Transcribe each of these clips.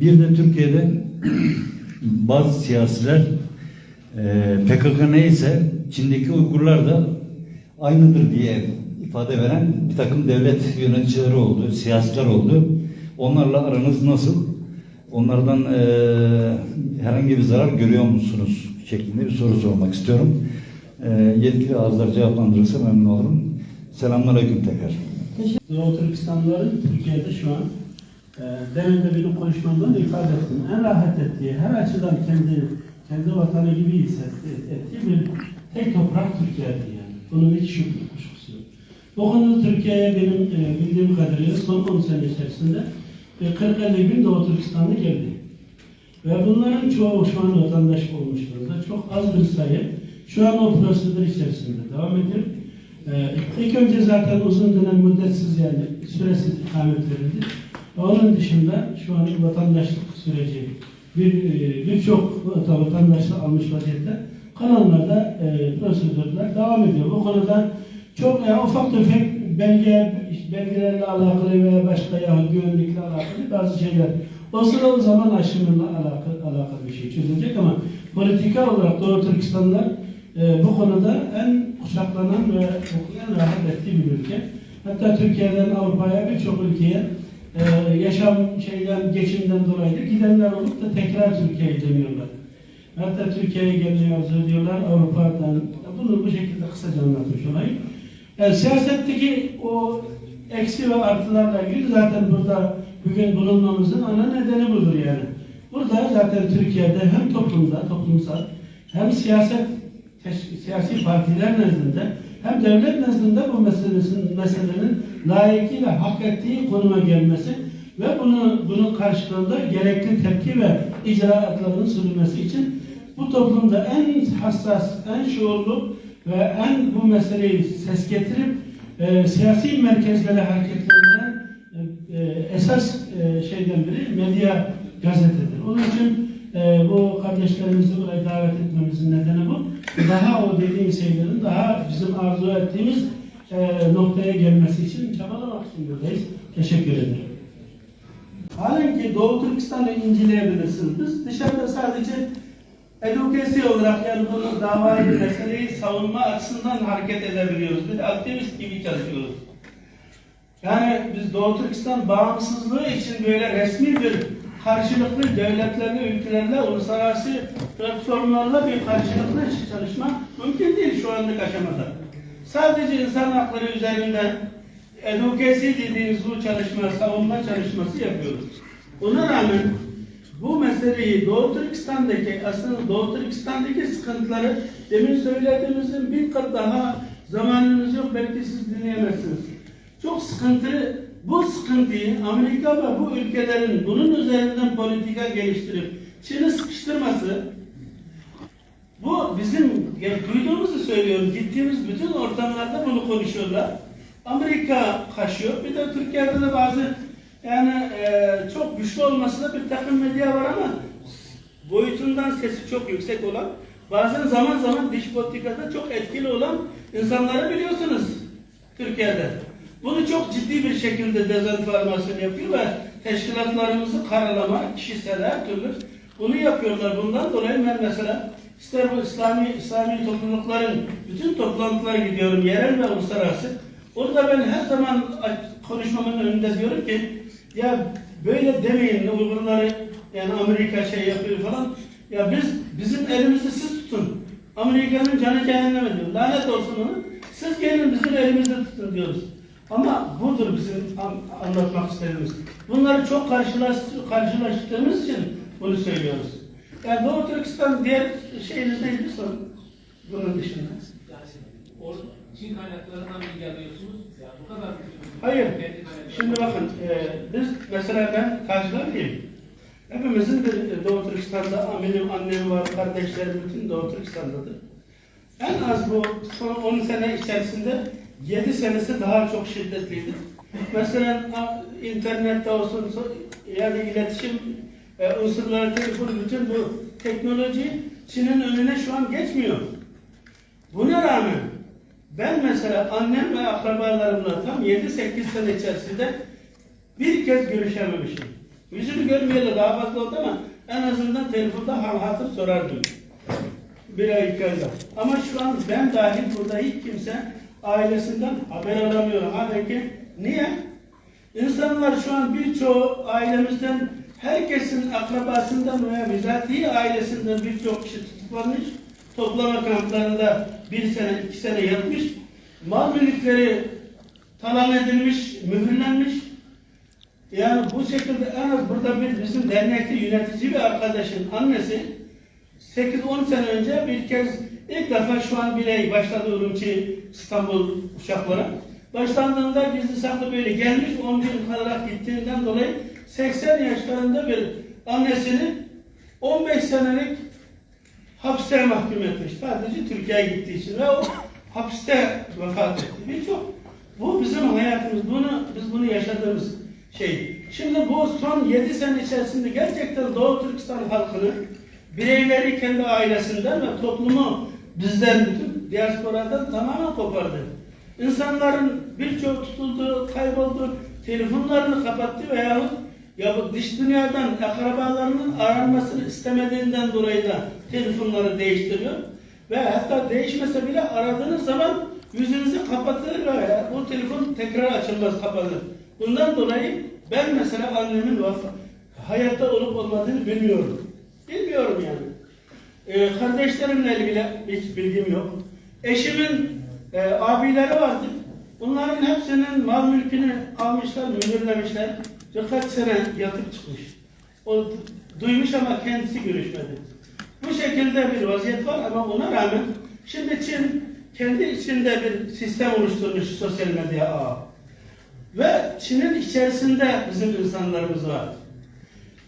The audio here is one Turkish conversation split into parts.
Bir de Türkiye'de bazı siyasiler e, PKK neyse Çin'deki Uygurlar da aynıdır diye ifade veren bir takım devlet yöneticileri oldu, siyasiler oldu. Onlarla aranız nasıl? Onlardan e, herhangi bir zarar görüyor musunuz? şeklinde bir soru sormak istiyorum. E, yetkili ağızlar cevaplandırırsa memnun olurum. Selamünaleyküm tekrar. Doğu Türkistanlıların Türkiye'de şu an demin de benim konuşmamda da ifade ettim. En rahat ettiği, her açıdan kendi kendi vatanı gibi hissetti, ettiği bir tek toprak Türkiye'dir yani. Bunun hiç şüphe kuşkusu yok. Bu konuda Türkiye'ye benim e, bildiğim kadarıyla son 10 sene içerisinde e, 40-50 bin Doğu Türkistanlı geldi. Ve bunların çoğu şu an vatandaş olmuş durumda. Çok az bir sayı şu an o prosedür içerisinde devam ediyor. Ee, ilk önce zaten uzun dönem müddetsiz yani süresiz ikamet verildi. Onun dışında şu an vatandaşlık süreci bir e, birçok vata- vatandaşlık almış vaziyette. Kalanlar da e, prosedürler devam ediyor. Bu konuda çok yani ufak tefek belge, belgelerle alakalı veya başka ya güvenlikle alakalı bazı şeyler o sıra o zaman aşımınla alakalı, alakalı bir şey çözülecek ama politika olarak Doğu Türkistanlar e, bu konuda en kuşaklanan ve okuyan rahat ettiği bir ülke. Hatta Türkiye'den Avrupa'ya birçok ülkeye e, yaşam şeyden, geçimden dolayı gidenler olup da tekrar Türkiye'ye dönüyorlar. Hatta Türkiye'ye gelmeyi arzu ediyorlar Avrupa'dan. Bunu bu şekilde kısaca anlatmış olayım. Yani siyasetteki o eksi ve artılarla ilgili zaten burada bugün bulunmamızın ana nedeni budur yani. Burada zaten Türkiye'de hem toplumda, toplumsal hem siyaset siyasi partiler nezdinde hem devlet nezdinde bu meselesinin, meselenin layıkıyla hak ettiği konuma gelmesi ve bunu bunun karşılığında gerekli tepki ve icraatların sürülmesi için bu toplumda en hassas, en şuurlu ve en bu meseleyi ses getirip e, siyasi merkezlere hareketlendiren e, e, esas e, şeyden biri medya gazetedir. Onun için e, bu kardeşlerimizi buraya davet etmemizin nedeni bu. Daha o dediğim şeylerin daha bizim arzu ettiğimiz e, noktaya gelmesi için çabalamak için buradayız. Teşekkür ederim. Halen ki Doğu Türkistan'ı inceleyebilirsiniz. Biz dışarıda sadece edukasi olarak yani bunu davayı, meseleyi savunma açısından hareket edebiliyoruz. De aktivist gibi çalışıyoruz. Yani biz Doğu Türkistan bağımsızlığı için böyle resmi bir karşılıklı devletlerle, ülkelerle, uluslararası platformlarla bir karşılıklı çalışma mümkün değil şu anlık aşamada. Sadece insan hakları üzerinden edukasi dediğimiz bu çalışma, savunma çalışması yapıyoruz. Buna rağmen bu meseleyi Doğu Türkistan'daki aslında Doğu Türkistan'daki sıkıntıları demin söylediğimizin bir kat daha zamanınız yok belki siz dinleyemezsiniz. Çok sıkıntılı bu sıkıntıyı Amerika ve bu ülkelerin bunun üzerinden politika geliştirip Çin'i sıkıştırması bu bizim ya, duyduğumuzu söylüyorum. Gittiğimiz bütün ortamlarda bunu konuşuyorlar. Amerika kaşıyor. Bir de Türkiye'de de bazı yani e, çok güçlü olmasında bir takım medya var ama boyutundan sesi çok yüksek olan bazen zaman zaman dış politikada çok etkili olan insanları biliyorsunuz Türkiye'de. Bunu çok ciddi bir şekilde dezenformasyon yapıyor ve teşkilatlarımızı karalama, kişisel her türlü bunu yapıyorlar. Bundan dolayı ben mesela ister bu İslami, İslami toplulukların bütün toplantılara gidiyorum, yerel ve uluslararası. Orada ben her zaman konuşmamın önünde diyorum ki ya böyle demeyin Uygurları yani Amerika şey yapıyor falan. Ya biz bizim elimizi siz tutun. Amerika'nın canı cehenneme diyor. Lanet olsun ona. Siz gelin bizim elimizi tutun diyoruz. Ama budur bizim an- anlatmak istediğimiz. Bunları çok karşılaş, karşılaştığımız için bunu söylüyoruz. Yani Doğu Türkistan diğer şeyiniz neydi sorun? Bunun dışında. O Çin kaynaklarından bilgi alıyorsunuz. Ya bu kadar Hayır. Şimdi bakın, e, biz mesela ben Kajlarlıyım. Hepimizin bir e, Doğu Türkistan'da benim annem var, kardeşlerim bütün Doğu Türkistan'dadır. En az bu son 10 sene içerisinde 7 senesi daha çok şiddetliydi. Mesela internette olsun, yani iletişim e, unsurları, telefon, bütün bu teknoloji Çin'in önüne şu an geçmiyor. Buna rağmen ben mesela annem ve akrabalarımla tam 7-8 sene içerisinde bir kez görüşememişim. Yüzünü görmeyeli daha fazla oldu ama en azından telefonda hal hatır sorardım. Bir ay iki ayda. Ama şu an ben dahil burada hiç kimse ailesinden haber alamıyor. Halbuki niye? İnsanlar şu an birçoğu ailemizden herkesin akrabasından veya bizatihi ailesinden birçok kişi tutuklanmış. Toplama kamplarında bir sene, iki sene yatmış. Mal mülkleri talan edilmiş, mühürlenmiş. Yani bu şekilde en az burada bir bizim dernekte yönetici bir arkadaşın annesi 8-10 sene önce bir kez ilk defa şu an bile başladı Urumçi İstanbul uçaklara. Başlandığında gizli saklı böyle gelmiş 10 gün kalarak gittiğinden dolayı 80 yaşlarında bir annesini 15 senelik hapse mahkum etmiş. Sadece Türkiye'ye gittiği için ve o hapiste vefat etti. Birçok bu bizim hayatımız. Bunu biz bunu yaşadığımız şey. Şimdi bu son 7 sene içerisinde gerçekten Doğu Türkistan halkını bireyleri kendi ailesinden ve toplumu bizden bütün diasporadan tamamen kopardı. İnsanların birçoğu tutuldu, kayboldu, telefonlarını kapattı veyahut ya bu dış dünyadan akrabalarının aranmasını istemediğinden dolayı da telefonları değiştiriyor. Ve hatta değişmese bile aradığınız zaman yüzünüzü kapatır ve bu telefon tekrar açılmaz kapatır. Bundan dolayı ben mesela annemin hayatta olup olmadığını bilmiyorum. Bilmiyorum yani. Ee, kardeşlerimle ilgili hiç bilgim yok. Eşimin e, abileri vardı. Bunların hepsinin mal mülkünü almışlar, mühürlemişler. Birkaç sene yatıp çıkmış. O duymuş ama kendisi görüşmedi. Bu şekilde bir vaziyet var ama ona rağmen şimdi Çin kendi içinde bir sistem oluşturmuş sosyal medya ağı. Ve Çin'in içerisinde bizim insanlarımız var.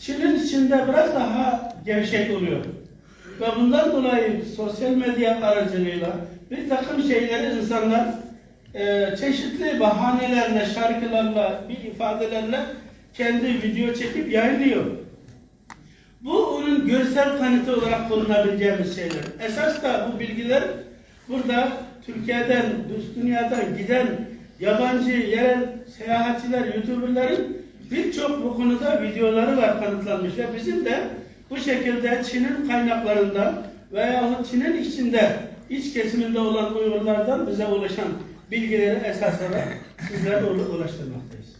Çin'in içinde biraz daha gevşek oluyor. Ve bundan dolayı sosyal medya aracılığıyla bir takım şeyleri insanlar e, çeşitli bahanelerle, şarkılarla, bir ifadelerle kendi video çekip yayınlıyor. Bu onun görsel kanıtı olarak kullanabileceğimiz şeyler. Esas da bu bilgiler burada Türkiye'den, dünyadan giden yabancı, yerel seyahatçiler, YouTuber'ların birçok bu konuda videoları var kanıtlanmış ve bizim de bu şekilde Çin'in kaynaklarından veya Çin'in içinde, iç kesiminde olan Uygurlardan bize ulaşan bilgileri esas alarak sizlere ulaştırmaktayız.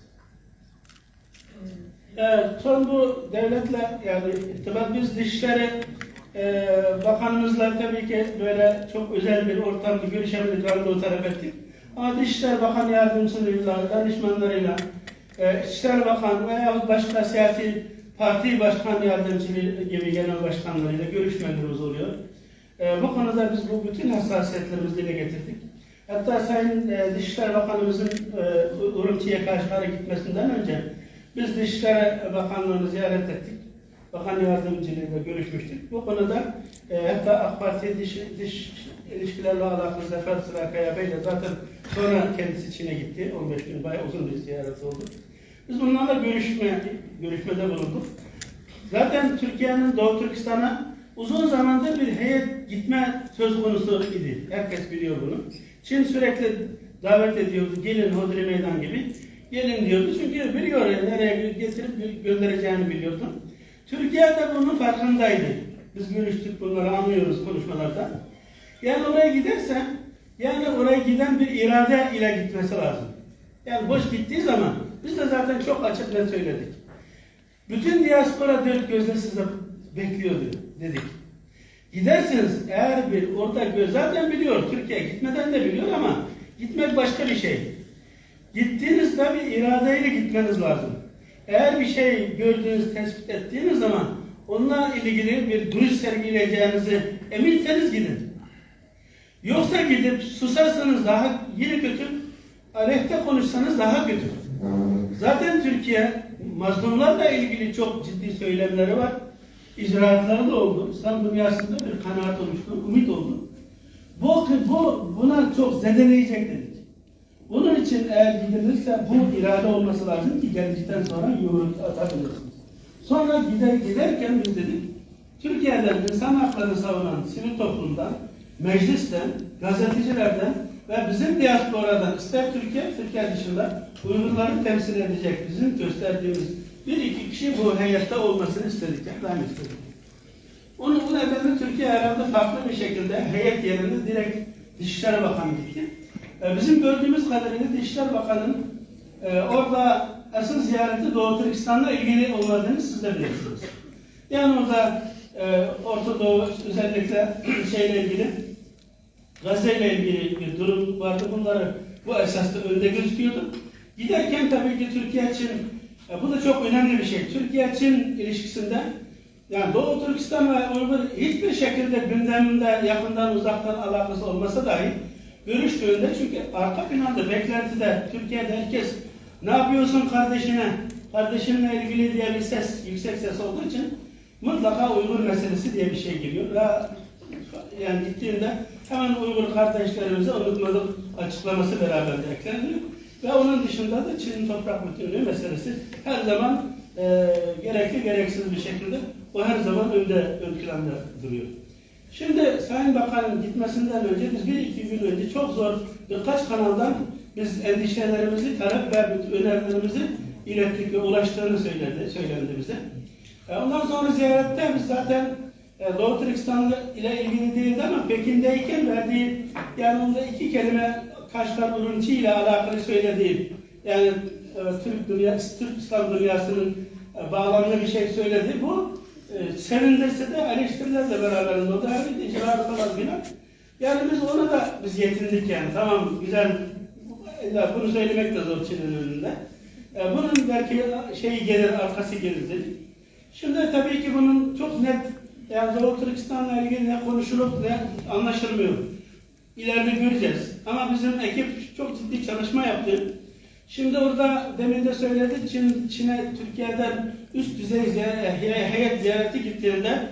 Evet, son bu devletle yani irtibat biz Dışişleri e, Bakanımızla tabii ki böyle çok özel bir ortamda görüşemedik, randevu talep ettik. Ama Dışişleri Bakan Yardımcılarıyla, danışmanlarıyla, e, İçişleri Bakan veya başka siyasi parti başkan yardımcılığı gibi genel başkanlarıyla görüşmelerimiz oluyor. E, bu konuda biz bu bütün hassasiyetlerimizi dile getirdik. Hatta Sayın e, Dışişleri Bakanımızın e, Urumçi'ye karşı gitmesinden önce biz Dışişleri Bakanlığı'nı ziyaret ettik. Bakan yardımcılığıyla görüşmüştük. Bu konuda e, hatta AK Parti dış, dış ilişkilerle alakalı Zafer Sırakaya Bey de zaten sonra kendisi Çin'e gitti. 15 gün bayağı uzun bir ziyaret oldu. Biz bunlarla görüşme, görüşmede bulunduk. Zaten Türkiye'nin Doğu Türkistan'a uzun zamandır bir heyet gitme söz konusu idi. Herkes biliyor bunu. Çin sürekli davet ediyordu. Gelin Hodri Meydan gibi. Gelin diyordu. Çünkü biliyor nereye getirip göndereceğini biliyordu. Türkiye de bunun farkındaydı. Biz görüştük bunları anlıyoruz konuşmalarda. Yani oraya giderse yani oraya giden bir irade ile gitmesi lazım. Yani boş gittiği zaman biz de zaten çok açık net söyledik. Bütün diaspora dört gözle size bekliyordu dedik. Giderseniz eğer bir orada göz zaten biliyor Türkiye gitmeden de biliyor ama gitmek başka bir şey. Gittiğinizde bir iradeyle gitmeniz lazım. Eğer bir şey gördüğünüz, tespit ettiğiniz zaman onunla ilgili bir duruş sergileyeceğinizi eminseniz gidin. Yoksa gidip susarsanız daha yine kötü, aleyhte konuşsanız daha kötü. Zaten Türkiye mazlumlarla ilgili çok ciddi söylemleri var. İcraatları da oldu. İslam dünyasında bir kanaat oluştu, ümit oldu. Bu, bu buna çok zedeleyecek Bunun için eğer gidilirse bu irade olması lazım ki geldikten sonra yumruk atabilirsiniz. Sonra gider, giderken biz dedik, Türkiye'den insan haklarını savunan sivil toplumdan, meclisten, gazetecilerden ve bizim diasporadan ister Türkiye, Türkiye dışında Uygurları temsil edecek bizim gösterdiğimiz bir iki kişi bu heyette olmasını istedik. Yani ben istedim. Onu bu nedenle Türkiye herhalde farklı bir şekilde heyet yerine direkt Dışişleri Bakanı gitti. E, bizim gördüğümüz kadarıyla Dışişleri Bakanı'nın e, orada asıl ziyareti Doğu Türkistan'la ilgili olmadığını siz de bilirsiniz. Yani orada e, Orta Doğu özellikle şeyle ilgili Gazze ile ilgili bir durum vardı. Bunları bu esasda önde gözüküyordu. Giderken tabii ki Türkiye için e, bu da çok önemli bir şey. Türkiye-Çin ilişkisinde yani Doğu Türkistan ve Uygur hiçbir şekilde gündeminde yakından uzaktan alakası olmasa dahi görüştüğünde çünkü arka planda beklentide Türkiye'de herkes ne yapıyorsun kardeşine, kardeşinle ilgili diye bir ses, yüksek ses olduğu için mutlaka Uygur meselesi diye bir şey geliyor. Ve yani gittiğinde hemen Uygur kardeşlerimize unutmadık açıklaması beraberinde ekleniyor. Ve onun dışında da Çin'in toprak bütünlüğü meselesi her zaman e, gerekli gereksiz bir şekilde o her zaman önde ön planda duruyor. Şimdi Sayın Bakan'ın gitmesinden önce biz bir iki gün önce çok zor birkaç kanaldan biz endişelerimizi, talep ve önerilerimizi ilettik ve ulaştığını söyledi, söylendi bize. E, Ondan sonra ziyarette biz zaten e, Doğu Türkistan ile ilgili değildi ama Pekin'deyken verdiği yani onda iki kelime Kaşgar Urumçi ile alakalı söylediği yani e, Türk dünyası, Türk İslam dünyasının bağlamlı bir şey söyledi. Bu e, sevindirse de eleştirilerle beraberinde oldu. Her bir icra falan filan. Yani biz ona da biz yetindik yani. Tamam güzel bunu söylemek de zor Çin'in önünde. E, bunun belki şeyi gelir, arkası gelir dedik. Şimdi tabii ki bunun çok net yani Doğu Türkistan'la ilgili ne konuşulup ne anlaşılmıyor. İleride göreceğiz. Ama bizim ekip çok ciddi çalışma yaptı. Şimdi orada demin de söyledik Çin, Çin'e Türkiye'den üst düzey heyet ziyareti gittiğinde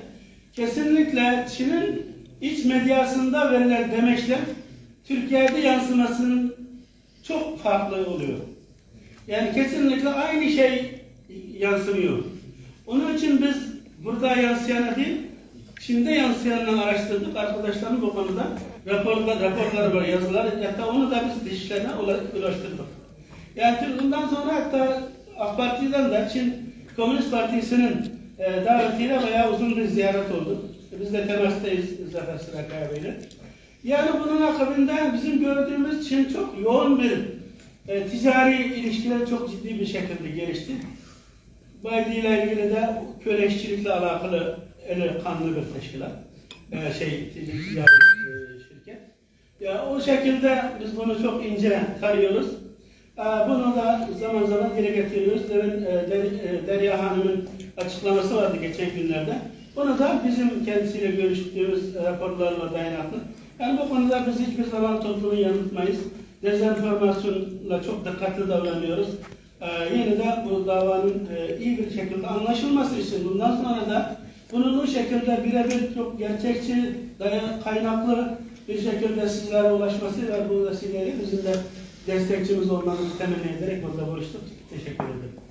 kesinlikle Çin'in iç medyasında verilen demeçler Türkiye'de yansımasının çok farklı oluyor. Yani kesinlikle aynı şey yansımıyor. Onun için biz burada yansıyanı değil, Çin'de yansıyanını araştırdık. Arkadaşlarım bu konuda raporlar, raporları var, yazılar. Hatta onu da biz ula- ulaştırdık. Yani bundan sonra hatta AK Parti'den de Çin Komünist Partisi'nin e, davetiyle bayağı uzun bir ziyaret oldu. Biz de temastayız Zafer Sırakaya Bey'le. Yani bunun akabinde bizim gördüğümüz Çin çok yoğun bir e, ticari ilişkiler çok ciddi bir şekilde gelişti. Baydi ile ilgili de köle işçilikle alakalı eli kanlı bir teşkilat. E, şey, ticari e, şirket. Ya o şekilde biz bunu çok ince tarıyoruz. E, bunu da zaman zaman dile getiriyoruz. Demin e, e, Derya Hanım'ın açıklaması vardı geçen günlerde. Bunu da bizim kendisiyle görüştüğümüz raporlarla dayanaklı. Yani bu konuda biz hiçbir zaman toplumu yanıltmayız. Dezenformasyonla çok dikkatli davranıyoruz. Ee, yine de bu davanın e, iyi bir şekilde anlaşılması için bundan sonra da bunun bu şekilde birebir çok gerçekçi, kaynaklı bir şekilde sizlere ulaşması ve bu vesileyle bizim de destekçimiz olmanızı temenni ederek burada buluştuk. Teşekkür ederim.